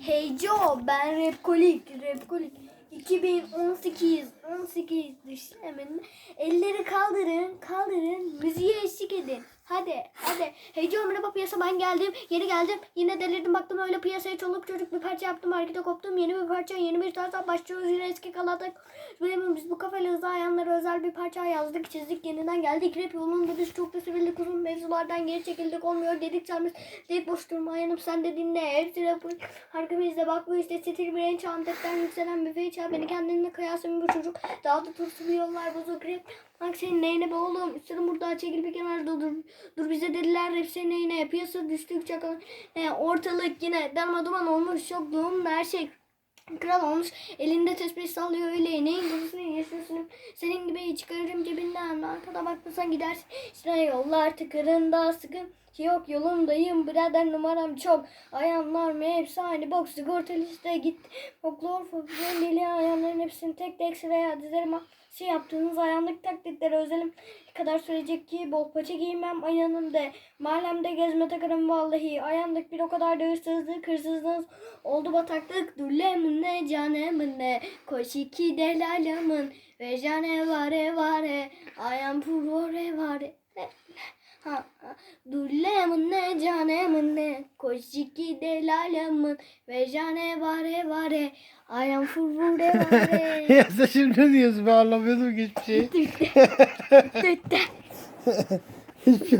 Hey Joe ben Repkolik. Repkolik. 2018 18 düşlemin elleri kaldırın kaldırın müziğe hadi hadi. Hey Joe merhaba. Piyasa ben geldim. Yeni geldim. Yine delirdim. Baktım öyle piyasaya çoluk çocuk bir parça yaptım. Harekete koptum. Yeni bir parça yeni bir tarzdan başlıyoruz. Yine eski kaladık. Bilemiyorum biz bu kafayla hızlı ayanlara özel bir parça yazdık çizdik yeniden geldik. Rap yolunda biz çok da sevildik uzun mevzulardan geri çekildik. Olmuyor dedik sen biz deyip boş durma. Yanıp sen de dinle. Hepsi rap harika bir izle. Bak bu işte stil bir en çantetten yükselen feyçal beni kendinle kıyasın bu çocuk. Daha da tursu bir yollar bozuk. Rap Bak senin neyine be oğlum? Üstelik burada çekil bir kenarda dur dur bize dediler rap senin neyine piyasa düştükçe kal- e, ortalık yine darma duman olmuş çok doğum her şey Kral olmuş. Elinde tesbih sallıyor öyle. Neyin gurusunu arkada bakmasan gidersin. İşte yollar tıkırında sıkın yok yolundayım. Birader numaram çok. Ayağımlar mı hepsi aynı? Bok sigorta liste git. Folklor folklor deli ayağımların hepsini tek tek sıraya dizerim. Şey yaptığınız ayağımlık taklitleri özelim. Kadar sürecek ki? Bol paça giymem ayağımda. Mahallemde gezme takarım vallahi. Ayağımlık bir o kadar da hırsızlık hırsızlığınız oldu bataklık. Dulemin ne canemin ne koş iki delalamın ve cane vare vare ayağım purore vare. Ha, ha. Dulemin ne canemin ne koş iki delalamın ve cane vare vare ayağım purore vare. Ya sen şimdi ne diyorsun? Ben anlamıyordum ki hiçbir şey. Hiçbir şey